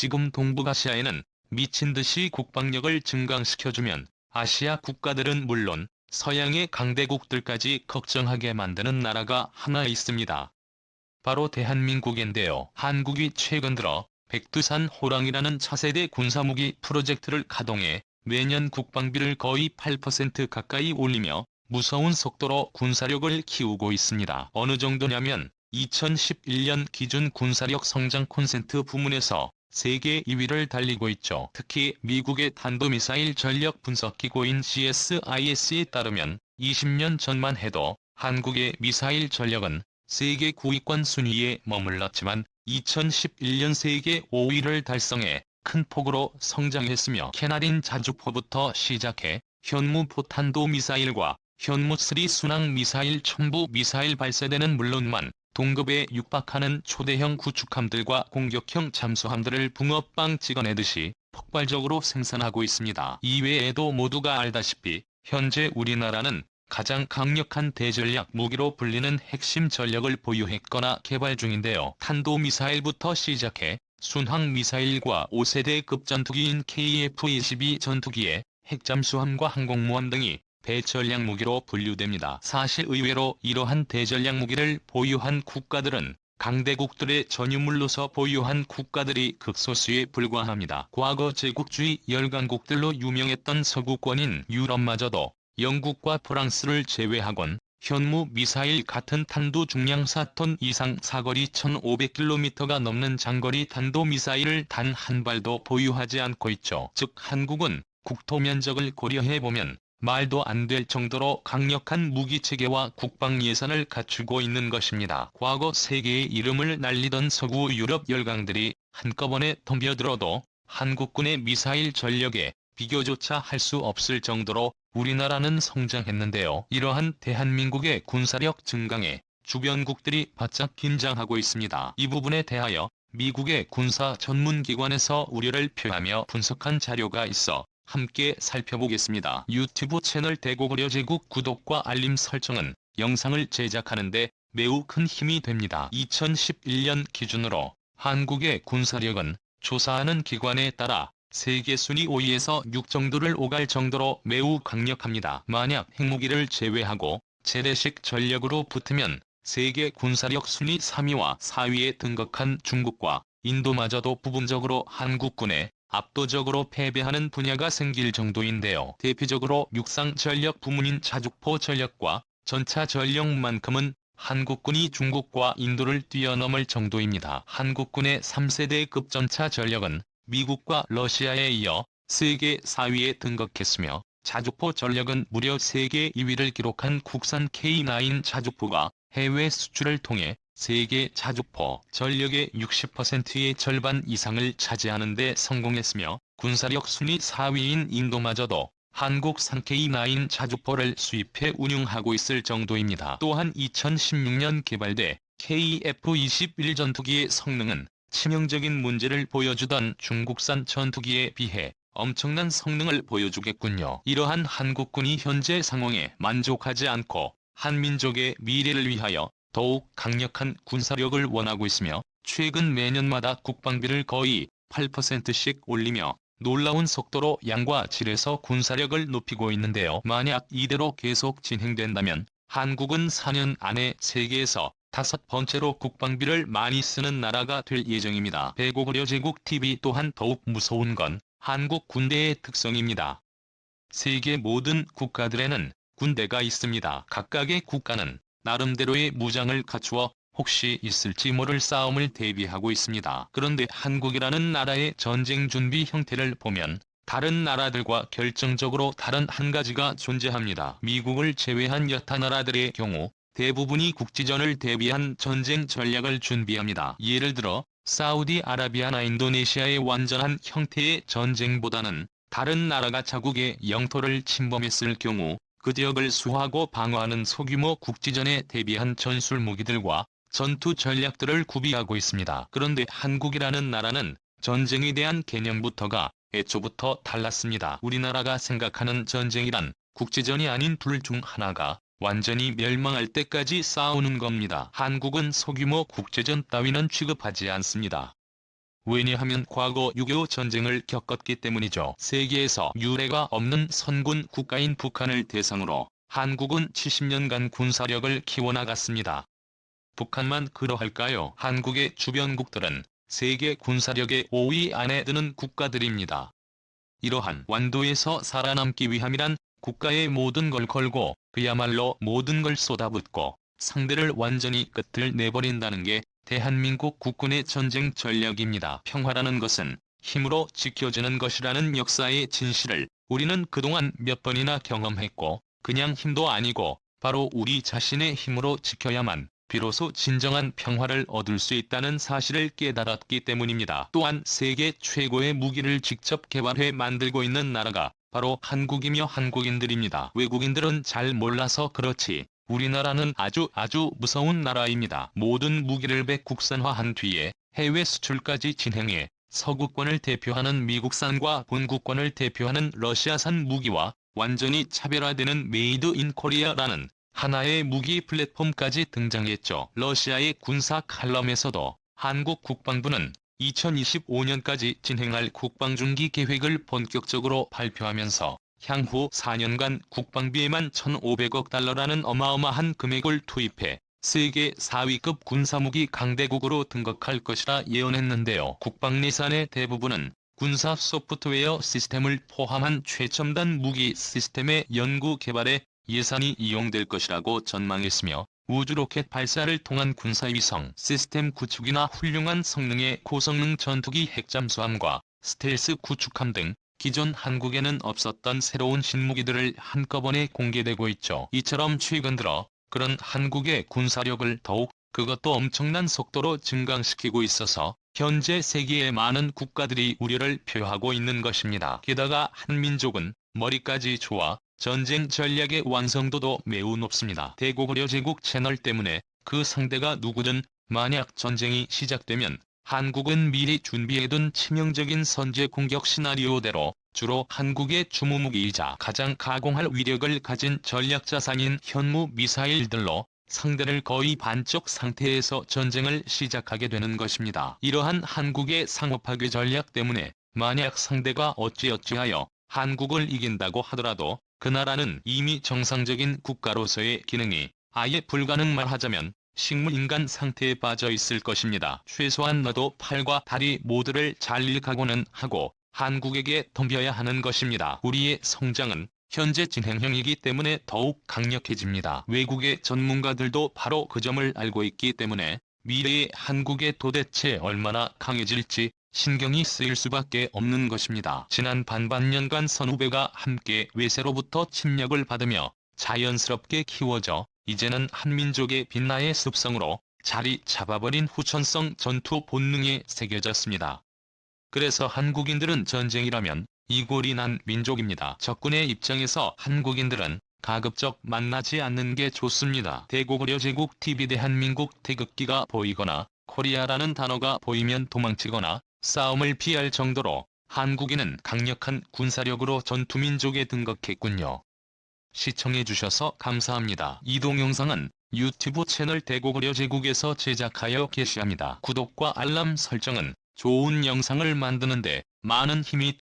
지금 동북아시아에는 미친 듯이 국방력을 증강시켜주면 아시아 국가들은 물론 서양의 강대국들까지 걱정하게 만드는 나라가 하나 있습니다. 바로 대한민국인데요. 한국이 최근 들어 백두산 호랑이라는 차세대 군사무기 프로젝트를 가동해 매년 국방비를 거의 8% 가까이 올리며 무서운 속도로 군사력을 키우고 있습니다. 어느 정도냐면 2011년 기준 군사력 성장 콘센트 부문에서 세계 2위를 달리고 있죠. 특히 미국의 탄도미사일 전력 분석기구인 CSIS에 따르면 20년 전만 해도 한국의 미사일 전력은 세계 9위권 순위에 머물렀지만 2011년 세계 5위를 달성해 큰 폭으로 성장했으며 캐나딘 자주포부터 시작해 현무 포탄도 미사일과 현무3 순항 미사일 첨부 미사일 발사대는 물론만 동급에 육박하는 초대형 구축함들과 공격형 잠수함들을 붕어빵 찍어내듯이 폭발적으로 생산하고 있습니다. 이외에도 모두가 알다시피 현재 우리나라는 가장 강력한 대전략 무기로 불리는 핵심 전력을 보유했거나 개발 중인데요. 탄도미사일부터 시작해 순항미사일과 5세대 급 전투기인 KF-22 전투기에 핵잠수함과 항공모함 등이 대전략 무기로 분류됩니다. 사실 의외로 이러한 대전략 무기를 보유한 국가들은 강대국들의 전유물로서 보유한 국가들이 극소수에 불과합니다. 과거 제국주의 열강국들로 유명했던 서구권인 유럽마저도 영국과 프랑스를 제외하곤 현무 미사일 같은 탄도 중량 4톤 이상 사거리 1500km가 넘는 장거리 탄도 미사일을 단 한 발도 보유하지 않고 있죠. 즉 한국은 국토 면적을 고려해보면 말도 안 될 정도로 강력한 무기체계와 국방 예산을 갖추고 있는 것입니다. 과거 세계의 이름을 날리던 서구 유럽 열강들이 한꺼번에 덤벼들어도 한국군의 미사일 전력에 비교조차 할 수 없을 정도로 우리나라는 성장했는데요. 이러한 대한민국의 군사력 증강에 주변국들이 바짝 긴장하고 있습니다. 이 부분에 대하여 미국의 군사 전문기관에서 우려를 표하며 분석한 자료가 있어 함께 살펴보겠습니다. 유튜브 채널 대고구려 제국 구독과 알림 설정은 영상을 제작하는데 매우 큰 힘이 됩니다. 2011년 기준으로 한국의 군사력은 조사하는 기관에 따라 세계 순위 5위에서 6 정도를 오갈 정도로 매우 강력합니다. 만약 핵무기를 제외하고 재래식 전력으로 붙으면 세계 군사력 순위 3위와 4위에 등극한 중국과 인도마저도 부분적으로 한국군에 압도적으로 패배하는 분야가 생길 정도인데요. 대표적으로 육상 전력 부문인 자주포 전력과 전차 전력만큼은 한국군이 중국과 인도를 뛰어넘을 정도입니다. 한국군의 3세대급 전차 전력은 미국과 러시아에 이어 세계 4위에 등극했으며 자주포 전력은 무려 세계 2위를 기록한 국산 K9 자주포가 해외 수출을 통해 세계 자주포 전력의 60%의 절반 이상을 차지하는 데 성공했으며 군사력 순위 4위인 인도마저도 한국산 K9 자주포를 수입해 운용하고 있을 정도입니다. 또한 2016년 개발돼 KF-21 전투기의 성능은 치명적인 문제를 보여주던 중국산 전투기에 비해 엄청난 성능을 보여주겠군요. 이러한 한국군이 현재 상황에 만족하지 않고 한민족의 미래를 위하여 더욱 강력한 군사력을 원하고 있으며 최근 매년마다 국방비를 거의 8%씩 올리며 놀라운 속도로 양과 질에서 군사력을 높이고 있는데요. 만약 이대로 계속 진행된다면 한국은 4년 안에 세계에서 다섯 번째로 국방비를 많이 쓰는 나라가 될 예정입니다. 배고구려 제국 TV 또한 더욱 무서운 건 한국 군대의 특성입니다. 세계 모든 국가들에는 군대가 있습니다. 각각의 국가는 나름대로의 무장을 갖추어 혹시 있을지 모를 싸움을 대비하고 있습니다. 그런데 한국이라는 나라의 전쟁 준비 형태를 보면 다른 나라들과 결정적으로 다른 한 가지가 존재합니다. 미국을 제외한 여타 나라들의 경우 대부분이 국지전을 대비한 전쟁 전략을 준비합니다. 예를 들어 사우디아라비아나 인도네시아의 완전한 형태의 전쟁보다는 다른 나라가 자국의 영토를 침범했을 경우 그 지역을 수호하고 방어하는 소규모 국지전에 대비한 전술 무기들과 전투 전략들을 구비하고 있습니다. 그런데 한국이라는 나라는 전쟁에 대한 개념부터가 애초부터 달랐습니다. 우리나라가 생각하는 전쟁이란 국지전이 아닌 둘 중 하나가 완전히 멸망할 때까지 싸우는 겁니다. 한국은 소규모 국제전 따위는 취급하지 않습니다. 왜냐하면 과거 6.25 전쟁을 겪었기 때문이죠. 세계에서 유례가 없는 선군 국가인 북한을 대상으로 한국은 70년간 군사력을 키워나갔습니다. 북한만 그러할까요? 한국의 주변국들은 세계 군사력의 5위 안에 드는 국가들입니다. 이러한 완도에서 살아남기 위함이란 국가의 모든 걸 걸고 그야말로 모든 걸 쏟아붓고 상대를 완전히 끝을 내버린다는 게 대한민국 국군의 전쟁 전략입니다. 평화라는 것은 힘으로 지켜지는 것이라는 역사의 진실을 우리는 그동안 몇 번이나 경험했고 그냥 힘도 아니고 바로 우리 자신의 힘으로 지켜야만 비로소 진정한 평화를 얻을 수 있다는 사실을 깨달았기 때문입니다. 또한 세계 최고의 무기를 직접 개발해 만들고 있는 나라가 바로 한국이며 한국인들입니다. 외국인들은 잘 몰라서 그렇지 우리나라는 아주 아주 무서운 나라입니다. 모든 무기를 백국산화한 뒤에 해외 수출까지 진행해 서구권을 대표하는 미국산과 본국권을 대표하는 러시아산 무기와 완전히 차별화되는 메이드 인 코리아라는 하나의 무기 플랫폼까지 등장했죠. 러시아의 군사 칼럼에서도 한국 국방부는 2025년까지 진행할 국방중기 계획을 본격적으로 발표하면서 향후 4년간 국방비에만 1,500억 달러라는 어마어마한 금액을 투입해 세계 4위급 군사무기 강대국으로 등극할 것이라 예언했는데요. 국방 예산의 대부분은 군사 소프트웨어 시스템을 포함한 최첨단 무기 시스템의 연구 개발에 예산이 이용될 것이라고 전망했으며 우주 로켓 발사를 통한 군사위성 시스템 구축이나 훌륭한 성능의 고성능 전투기 핵잠수함과 스텔스 구축함 등 기존 한국에는 없었던 새로운 신무기들을 한꺼번에 공개되고 있죠. 이처럼 최근 들어 그런 한국의 군사력을 더욱 그것도 엄청난 속도로 증강시키고 있어서 현재 세계의 많은 국가들이 우려를 표하고 있는 것입니다. 게다가 한민족은 머리까지 좋아 전쟁 전략의 완성도도 매우 높습니다. 대고구려 제국 채널 때문에 그 상대가 누구든 만약 전쟁이 시작되면 한국은 미리 준비해둔 치명적인 선제 공격 시나리오대로 주로 한국의 주무무기이자 가장 가공할 위력을 가진 전략자산인 현무 미사일들로 상대를 거의 반쪽 상태에서 전쟁을 시작하게 되는 것입니다. 이러한 한국의 상호파괴 전략 때문에 만약 상대가 어찌어찌하여 한국을 이긴다고 하더라도 그 나라는 이미 정상적인 국가로서의 기능이 아예 불가능 말 하자면 식물인간 상태에 빠져 있을 것입니다. 최소한 너도 팔과 다리 모두를 잘릴각오는 하고 한국에게 덤벼야 하는 것입니다. 우리의 성장은 현재 진행형이기 때문에 더욱 강력해집니다. 외국의 전문가들도 바로 그 점을 알고 있기 때문에 미래의 한국에 도대체 얼마나 강해질지 신경이 쓰일 수밖에 없는 것입니다. 지난 반반년간 선후배가 함께 외세로부터 침략을 받으며 자연스럽게 키워져 이제는 한민족의 빛나의 습성으로 자리 잡아버린 후천성 전투 본능에 새겨졌습니다. 그래서 한국인들은 전쟁이라면 이골이 난 민족입니다. 적군의 입장에서 한국인들은 가급적 만나지 않는 게 좋습니다. 대고구려 제국 TV 대한민국 태극기가 보이거나 코리아라는 단어가 보이면 도망치거나 싸움을 피할 정도로 한국인은 강력한 군사력으로 전투민족에 등극했군요. 시청해주셔서 감사합니다. 이 동 영상은 유튜브 채널 대고구려 제국에서 제작하여 게시합니다. 구독과 알람 설정은 좋은 영상을 만드는데 많은 힘이